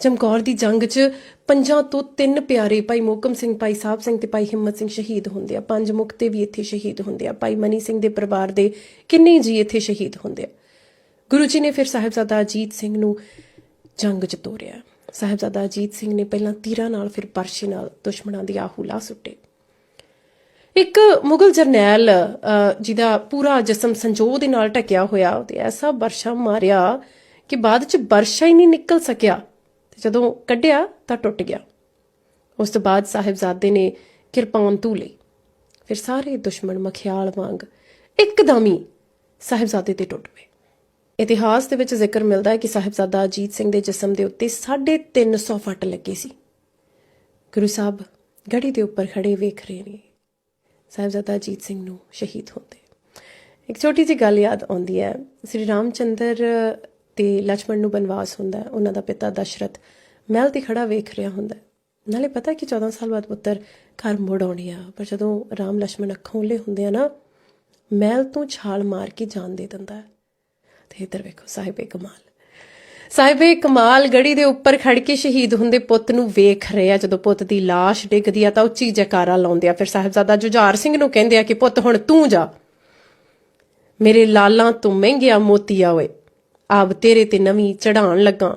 ਚਮਕੌਰ ਦੀ ਜੰਗ 'ਚ ਪੰਜਾਂ ਤੋਂ ਤਿੰਨ ਪਿਆਰੇ ਭਾਈ ਮੋਕਮ ਸਿੰਘ, ਭਾਈ ਸਾਹਿਬ ਸਿੰਘ ਤੇ ਭਾਈ ਹਿੰਮਤ ਸਿੰਘ ਸ਼ਹੀਦ ਹੁੰਦੇ ਆ। ਪੰਜ ਮੁਕਤੇ ਵੀ ਇੱਥੇ ਸ਼ਹੀਦ ਹੁੰਦੇ ਆ। ਭਾਈ ਮਨੀ ਸਿੰਘ ਦੇ ਪਰਿਵਾਰ ਦੇ ਕਿੰਨੇ ਜੀ ਇੱਥੇ ਸ਼ਹੀਦ ਹੁੰਦੇ ਆ। ਗੁਰੂ ਜੀ ਨੇ ਫਿਰ ਸਾਹਿਬਜ਼ਾਦਾ ਅਜੀਤ ਸਿੰਘ ਨੂੰ ਜੰਗ 'ਚ ਤੋਰਿਆ। ਸਾਹਿਬਜ਼ਾਦਾ ਅਜੀਤ ਸਿੰਘ ਨੇ ਪਹਿਲਾਂ ਤੀਰਾਂ ਨਾਲ ਫਿਰ ਪਰਸ਼ੇ ਨਾਲ ਦੁਸ਼ਮਣਾਂ ਦੀ ਆਹੂ ਲਾ ਸੁੱਟੇ। ਇੱਕ ਮੁਗਲ ਜਰਨੈਲ ਜਿਹਦਾ ਪੂਰਾ ਜਿਸਮ ਸੰਜੋਗ ਦੇ ਨਾਲ ਢਕਿਆ ਹੋਇਆ ਉਹਦੇ ਐਸਾ ਵਰਸ਼ਾ ਮਾਰਿਆ ਕਿ ਬਾਅਦ ਚ ਵਰਸ਼ਾ ਹੀ ਨਹੀਂ ਨਿਕਲ ਸਕਿਆ। ਜਦੋਂ ਕੱਢਿਆ ਤਾਂ ਟੁੱਟ ਗਿਆ। ਉਸ ਤੋਂ ਬਾਅਦ ਸਾਹਿਬਜ਼ਾਦੇ ਨੇ ਕਿਰਪਾਨ ਧੂ ਲਈ। ਫਿਰ ਸਾਰੇ ਦੁਸ਼ਮਣ ਮਖਿਆਲ ਵਾਂਗ ਇੱਕਦਮ ਹੀ ਸਾਹਿਬਜ਼ਾਦੇ ਤੇ ਟੁੱਟ ਪਏ। ਇਤਿਹਾਸ ਦੇ ਵਿੱਚ ਜ਼ਿਕਰ ਮਿਲਦਾ ਹੈ ਕਿ ਸਾਹਿਬਜ਼ਾਦਾ ਅਜੀਤ ਸਿੰਘ ਦੇ ਜਿਸਮ ਦੇ ਉੱਤੇ 350 ਫੱਟ ਲੱਗੇ ਸੀ। ਗੁਰੂ ਸਾਹਿਬ ਗੜੀ ਦੇ ਉੱਪਰ ਖੜੇ ਵੇਖ ਰਹੇ ਨੇ। ਸਾਹਿਬਜ਼ਾਦਾ ਅਜੀਤ ਸਿੰਘ ਨੂੰ ਸ਼ਹੀਦ ਹੁੰਦੇ। ਇੱਕ ਛੋਟੀ ਜਿਹੀ ਗੱਲ ਯਾਦ ਆਉਂਦੀ ਹੈ। ਸ੍ਰੀ ਰਾਮਚੰਦਰ ਤੇ ਲక్ష్మణ ਨੂੰ ਬਨਵਾਸ ਹੁੰਦਾ ਉਹਨਾਂ ਦਾ ਪਿਤਾ ਦਸ਼ਰਤ ਮਹਿਲ ਤੇ ਖੜਾ ਵੇਖ ਰਿਹਾ ਹੁੰਦਾ ਨਾਲੇ ਪਤਾ ਕਿ 14 ਸਾਲ ਬਾਅਦ ਪੁੱਤਰ ਘਰ ਮੁੜ ਆਉਣੀ ਆ, ਪਰ ਜਦੋਂ ਰਾਮ ਲక్ష్మణ ਅੱਖੋਂ ਉਲੇ ਹੁੰਦੇ ਆ ਨਾ, ਮਹਿਲ ਤੋਂ ਛਾਲ ਮਾਰ ਕੇ ਜਾਨ ਦੇ ਦਿੰਦਾ ਤੇ ਇੱਧਰ ਵੇਖੋ, ਸਾਹਿਬੇ ਕਮਾਲ। ਸਾਹਿਬੇ ਕਮਾਲ, ਗੜੀ ਦੇ ਉੱਪਰ ਖੜ ਕੇ ਸ਼ਹੀਦ ਹੁੰਦੇ ਪੁੱਤ ਨੂੰ ਵੇਖ ਰਹੇ ਆ। ਜਦੋਂ ਪੁੱਤ ਦੀ লাশ ਡਿੱਗਦੀ ਆ ਤਾਂ ਉੱਚੀ ਜਕਾਰਾ ਲਾਉਂਦੇ ਆ। ਫਿਰ ਸਾਹਿਬਜ਼ਾਦਾ ਜੁਝਾਰ ਸਿੰਘ ਨੂੰ ਕਹਿੰਦੇ ਆ ਕਿ ਪੁੱਤ ਹੁਣ ਤੂੰ ਜਾ। ਮੇਰੇ ਲਾਲਾਂ ਤੋਂ ਮਹਿੰਗਿਆ ਮੋਤੀਆ ਓਏ। ਆਬ ਤੇਰੇ ਤੇ ਨਵੀਂ ਚੜਾਉਣ ਲੱਗਾ।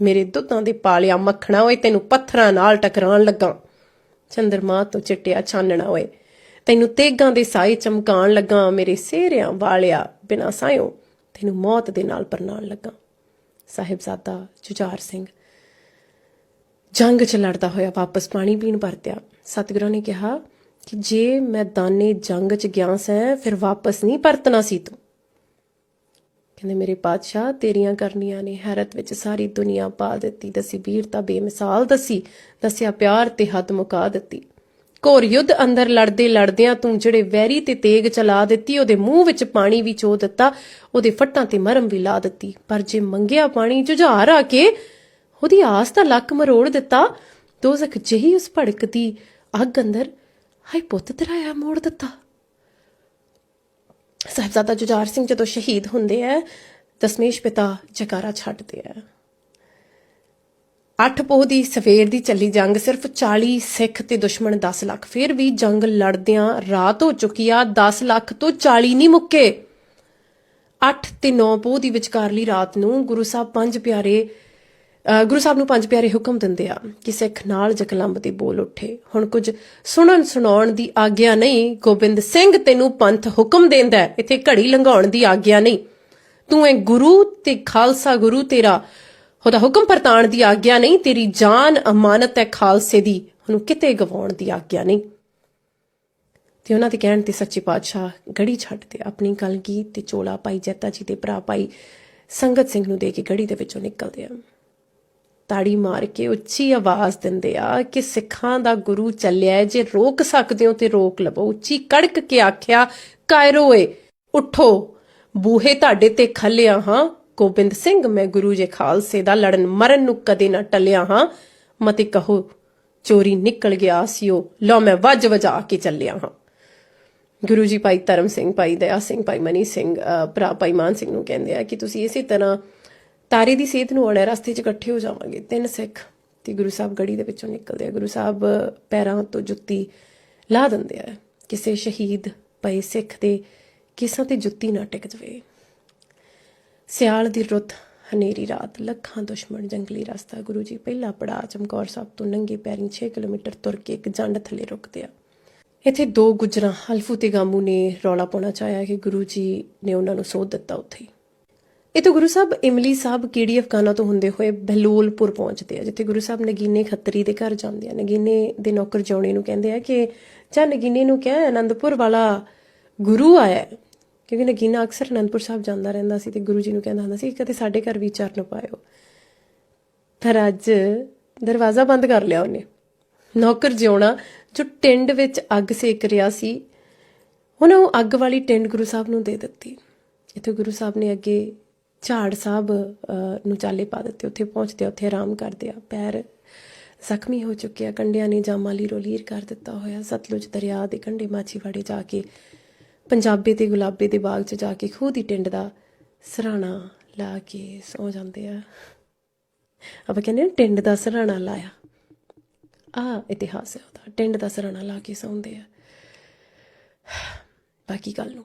ਮੇਰੇ ਦੁੱਧਾਂ ਦੇ ਪਾਲਿਆ ਮੱਖਣਾ ਓਏ, ਤੈਨੂੰ ਪੱਥਰਾਂ ਨਾਲ ਟਕਰਾਉਣ ਲੱਗਾ। ਚੰਦਰਮਾ ਤੋਂ ਚਿੱਟਿਆ ਚਾਨਣਾ ਓਏ, ਤੈਨੂੰ ਤੇਗਾਂ ਦੇ ਸਾਏ ਚਮਕਾਉਣ ਲੱਗਾ। ਮੇਰੇ ਸਿਹਰਿਆਂ ਵਾਲਿਆ ਬਿਨਾ ਸਾਇਓ, ਤੈਨੂੰ ਮੌਤ ਦੇ ਨਾਲ ਪਰਨਾਉਣ ਲੱਗਾ। ਸਾਹਿਬਜ਼ਾਦਾ ਜੁਝਾਰ ਸਿੰਘ। ਜੰਗ 'ਚ ਲੜਦਾ ਹੋਇਆ ਵਾਪਸ ਪਾਣੀ ਪੀਣ ਪਰਤਿਆ ਸਤਿਗੁਰਾਂ ਨੇ ਕਿਹਾ ਕਿ ਜੇ ਮੈਂ ਦਾਨੇ ਜੰਗ 'ਚ ਗਿਆ ਸੈਂ, ਫਿਰ ਵਾਪਸ ਨਹੀਂ ਪਰਤਣਾ ਸੀ ਤੂੰ। ਕਹਿੰਦੇ ਮੇਰੇ ਪਾਤਸ਼ਾਹ, ਤੇਰੀਆਂ ਕਰਨੀਆਂ ਨੇ। ਹੈਰਤ ਵਿੱਚ ਸਾਰੀ ਦੁਨੀਆ ਪਾ ਦਿੱਤੀ। ਦਸੀ ਵੀਰਤਾ ਬੇਮਿਸਾਲ ਦਸੀ। ਦੱਸਿਆ, ਪਿਆਰ ਤੇ ਹੱਦ ਮੁਕਾ ਦਿੱਤੀ। ਘੋਰ ਯੁੱਧ ਅੰਦਰ ਲੜਦੇ ਲੜਦਿਆਂ ਤੂੰ ਜਿਹੜੇ ਵੈਰੀ ਤੇ ਤੇਗ ਚਲਾ ਦਿੱਤੀ, ਉਹਦੇ ਮੂੰਹ ਵਿੱਚ ਪਾਣੀ ਵੀ ਚੋ ਦਿੱਤਾ, ਉਹਦੇ ਫੱਟਾਂ ਤੇ ਮਰਮ ਵੀ ਲਾ ਦਿੱਤੀ। ਪਰ ਜੇ ਮੰਗਿਆ ਪਾਣੀ ਜੁਝਾਰ ਆ ਕੇ, ਉਹਦੀ ਆਸ ਦਾ ਲੱਕ ਮਰੋੜ ਦਿੱਤਾ। ਦੋਜ਼ਖ ਜਿਹੀ ਉਸ ਭੜਕਦੀ ਅੱਗ ਅੰਦਰ ਹਾਏ ਪੁੱਤ ਤੇਰਾ ਆ ਮੋੜ ਦਿੱਤਾ। ਸਾਹਿਬਜ਼ਾਦਾ ਜੁਝਾਰ ਸਿੰਘ ਜਦੋਂ ਸ਼ਹੀਦ ਹੁੰਦੇ ਆ, ਦਸਮੇਸ਼ ਪਿਤਾ ਜਕਾਰਾ ਛੱਡਦੇ ਆ। ਅੱਠ ਪੋਹ ਦੀ ਸਵੇਰ ਦੀ ਚੱਲੀ ਜੰਗ ਸਿਰਫ 40 ਸਿੱਖ ਤੇ ਦੁਸ਼ਮਣ 10 ਲੱਖ। ਫਿਰ ਵੀ ਜੰਗ ਲੜਦਿਆਂ ਰਾਤ ਹੋ ਚੁੱਕੀ ਆ 10 ਲੱਖ ਤੋਂ 40 ਨਹੀਂ ਮੁੱਕੇ। 8 ਤੇ 9 ਪੋਹ ਦੀ ਵਿਚਕਾਰਲੀ ਰਾਤ ਨੂੰ ਗੁਰੂ ਸਾਹਿਬ ਪੰਜ ਪਿਆਰੇ ਗੁਰੂ ਸਾਹਿਬ ਨੂੰ ਪੰਜ ਪਿਆਰੇ ਹੁਕਮ ਦਿੰਦੇ ਆ ਕਿ ਸਿੱਖ ਨਾਲ ਜਕਲੰਬ ਦੇ ਬੋਲ ਉੱਠੇ। ਹੁਣ ਕੁਝ ਸੁਣਨ ਸੁਣਾਉਣ ਦੀ ਆਗਿਆ ਨਹੀਂ, ਗੋਬਿੰਦ ਸਿੰਘ ਤੈਨੂੰ ਪੰਥ ਹੁਕਮ ਦਿੰਦਾ ਇੱਥੇ ਘੜੀ ਲੰਘਾਉਣ ਦੀ ਆਗਿਆ ਨਹੀਂ। ਤੂੰ ਇਹ ਗੁਰੂ ਤੇ ਖਾਲਸਾ ਗੁਰੂ ਤੇਰਾ, ਉਹਦਾ ਹੁਕਮ ਪਰਤਾਣ ਦੀ ਆਗਿਆ ਨਹੀਂ, ਤੇਰੀ ਜਾਨ ਅਮਾਨਤ ਹੈ ਖਾਲਸੇ ਦੀ, ਉਹਨੂੰ ਕਿਤੇ ਗਵਾਉਣ ਦੀ ਆਗਿਆ ਨਹੀਂ। ਤੇ ਉਹਨਾਂ ਦੇ ਕਹਿਣ ਤੇ ਸੱਚੇ ਪਾਤਸ਼ਾਹ ਗੜੀ ਛੱਡਦੇ ਆਪਣੀ ਕਲਗੀ ਤੇ ਚੋਲਾ ਭਾਈ ਜੈਤਾ ਜੀ ਦੇ ਭਰਾ ਭਾਈ ਸੰਗਤ ਸਿੰਘ ਨੂੰ ਦੇ ਕੇ ਗੜੀ ਦੇ ਵਿੱਚੋਂ ਨਿਕਲਦੇ ਆ। ਤਾੜੀ ਮਾਰ ਕੇ ਉੱਚੀ ਆਵਾਜ਼ ਦਿੰਦੇ ਆ ਕਿ ਸਿੱਖਾਂ ਦਾ ਗੁਰੂ ਚੱਲਿਆ ਜੇ ਰੋਕ ਸਕਦੇ ਹੋ ਤੇ ਰੋਕ ਲਵੋ। ਉੱਚੀ ਕੜਕ ਕੇ ਆਖਿਆ, ਕਾਇਰੋ ਏ, ਉਠੋ। ਬੂਹੇ ਤੁਹਾਡੇ ਤੇ ਖੱਲਿਆ ਹਾਂ। ਗੋਬਿੰਦ ਸਿੰਘ, ਮੈਂ ਗੁਰੂ ਜੇ ਖਾਲਸੇ ਦਾ ਲੜਨ ਮਰਨ ਨੂੰ ਕਦੇ ਨਾ ਟੱਲਿਆ ਹਾਂ। ਮਤੇ ਕਹੋ, ਚੋਰੀ ਨਿਕਲ ਗਿਆ ਸਿਓ ਲਓ, ਮੈਂ ਵੱਜ ਵਜਾ ਕੇ ਚੱਲਿਆ ਹਾਂ। ਗੁਰੂ ਜੀ ਭਾਈ ਧਰਮ ਸਿੰਘ, ਭਾਈ ਦਇਆ ਸਿੰਘ, ਭਾਈ ਮਨੀ ਸਿੰਘ ਭਰਾ ਭਾਈ ਮਾਨ ਸਿੰਘ ਨੂੰ ਕਹਿੰਦੇ ਆ ਕਿ ਤੁਸੀਂ ਇਸੇ ਤਰ੍ਹਾਂ ਤਾਰੇ ਦੀ ਸੇਧ ਨੂੰ ਆਉਣਾ, ਰਸਤੇ 'ਚ ਇਕੱਠੇ ਹੋ ਜਾਵਾਂਗੇ। ਤਿੰਨ ਸਿੱਖ ਤੇ ਗੁਰੂ ਸਾਹਿਬ ਗੜੀ ਦੇ ਵਿੱਚੋਂ ਨਿਕਲਦੇ ਆ। ਗੁਰੂ ਸਾਹਿਬ ਪੈਰਾਂ ਤੋਂ ਜੁੱਤੀ ਲਾ ਦਿੰਦੇ ਆ ਕਿਸੇ ਸ਼ਹੀਦ ਪਏ ਸਿੱਖ ਦੇ ਕਿਸਾਂ ਤੇ ਜੁੱਤੀ ਨਾ ਟਿਕ ਜਵੇ। ਸਿਆਲ ਦੀ ਰੁੱਤ, ਹਨੇਰੀ ਰਾਤ, ਲੱਖਾਂ ਦੁਸ਼ਮਣ ਜੰਗਲੀ ਰਸਤਾ। ਗੁਰੂ ਜੀ ਪਹਿਲਾ ਪੜਾਅ ਚਮਕੌਰ ਸਾਹਿਬ ਤੋਂ ਨੰਗੇ ਪੈਰੀਂ 6 ਕਿਲੋਮੀਟਰ ਤੁਰ ਕੇ ਇੱਕ ਜੰਡ ਥੱਲੇ ਰੁਕਦੇ ਆ। ਇੱਥੇ ਦੋ ਗੁਜਰਾਂ, ਹਲਫੂ ਤੇ ਗਾਮੂ ਨੇ ਰੌਲਾ ਪਾਉਣਾ ਚਾਹਿਆ ਕਿ ਗੁਰੂ ਜੀ ਨੇ ਉਹਨਾਂ ਨੂੰ ਸੋਧ ਦਿੱਤਾ ਉੱਥੇ। ਹੀ ਇਹ ਤਾਂ ਗੁਰੂ ਸਾਹਿਬ ਇਮਲੀ ਸਾਹਿਬ ਕੀੜੀ ਅਫਗਾਨਾ ਤੋਂ ਹੁੰਦੇ ਹੋਏ ਬਹਿਲੋਲਪੁਰ ਪਹੁੰਚਦੇ ਆ, ਜਿੱਥੇ ਗੁਰੂ ਸਾਹਿਬ ਨਗੀਨੇ ਖੱਤਰੀ ਦੇ ਘਰ ਜਾਂਦੇ ਆ। ਨਗੀਨੇ ਦੇ ਨੌਕਰ ਜੌਣੇ ਨੂੰ ਕਹਿੰਦੇ ਆ ਕਿ, ਜਾਂ ਨਗੀਨੇ ਨੂੰ ਕਹਿ ਆਨੰਦਪੁਰ ਵਾਲਾ ਗੁਰੂ ਆਇਆ ਕਿਉਂਕਿ ਨਗੀਨਾ ਅਕਸਰ ਆਨੰਦਪੁਰ ਸਾਹਿਬ ਜਾਂਦਾ ਰਹਿੰਦਾ ਸੀ ਤੇ ਗੁਰੂ ਜੀ ਨੂੰ ਕਹਿੰਦਾ ਹੁੰਦਾ ਸੀ ਕਦੇ ਸਾਡੇ ਘਰ ਵੀ ਚਰਨ ਪਾਇਓ। ਪਰ ਅੱਜ ਦਰਵਾਜ਼ਾ ਬੰਦ ਕਰ ਲਿਆ ਉਹਨੇ। ਨੌਕਰ ਜਿਉਣਾ ਜੋ ਟਿੰਡ ਵਿੱਚ ਅੱਗ ਸੇਕ ਰਿਹਾ ਸੀ, ਉਹਨੇ ਉਹ ਅੱਗ ਵਾਲੀ ਟਿੰਡ ਗੁਰੂ ਸਾਹਿਬ ਨੂੰ ਦੇ ਦਿੱਤੀ। ਇੱਥੇ ਗੁਰੂ ਸਾਹਿਬ ਨੇ ਅੱਗੇ ਝਾੜ ਸਾਹਿਬ ਨੂੰ ਚਾਲੇ ਪਾ ਦਿੱਤੇ ਉੱਥੇ ਪਹੁੰਚਦੇ ਆ, ਉੱਥੇ ਆਰਾਮ ਕਰਦੇ ਆ। ਪੈਰ ਜ਼ਖਮੀ ਹੋ ਚੁੱਕੇ ਆ ਕੰਡਿਆਂ ਨੇ ਜਾਮਾਂ ਲੀਰੋ ਲੀਰ ਕਰ ਦਿੱਤਾ ਹੋਇਆ। ਸਤਲੁਜ ਦਰਿਆ ਦੇ ਕੰਢੇ ਮਾਛੀਵਾੜੇ ਜਾ ਕੇ ਪੰਜਾਬੀ ਤੇ ਗੁਲਾਬੀ ਦੇ ਬਾਗ 'ਚ ਜਾ ਕੇ ਖੂਹ ਦੀ ਟਿੰਡ ਦਾ ਸਰਾਣਾ ਲਾ ਕੇ ਸੌ ਜਾਂਦੇ ਆ। ਆਪਾਂ ਕਹਿੰਦੇ ਨੇ ਟਿੰਡ ਦਾ ਸਰਾਣਾ ਲਾਇਆ। ਆ ਇਤਿਹਾਸ ਹੈ ਉਹਦਾ ਟਿੰਡ ਦਾ ਸਰਾਣਾ ਲਾ ਕੇ ਸੌਂਦੇ ਆ। ਬਾਕੀ ਗੱਲ ਨੂੰ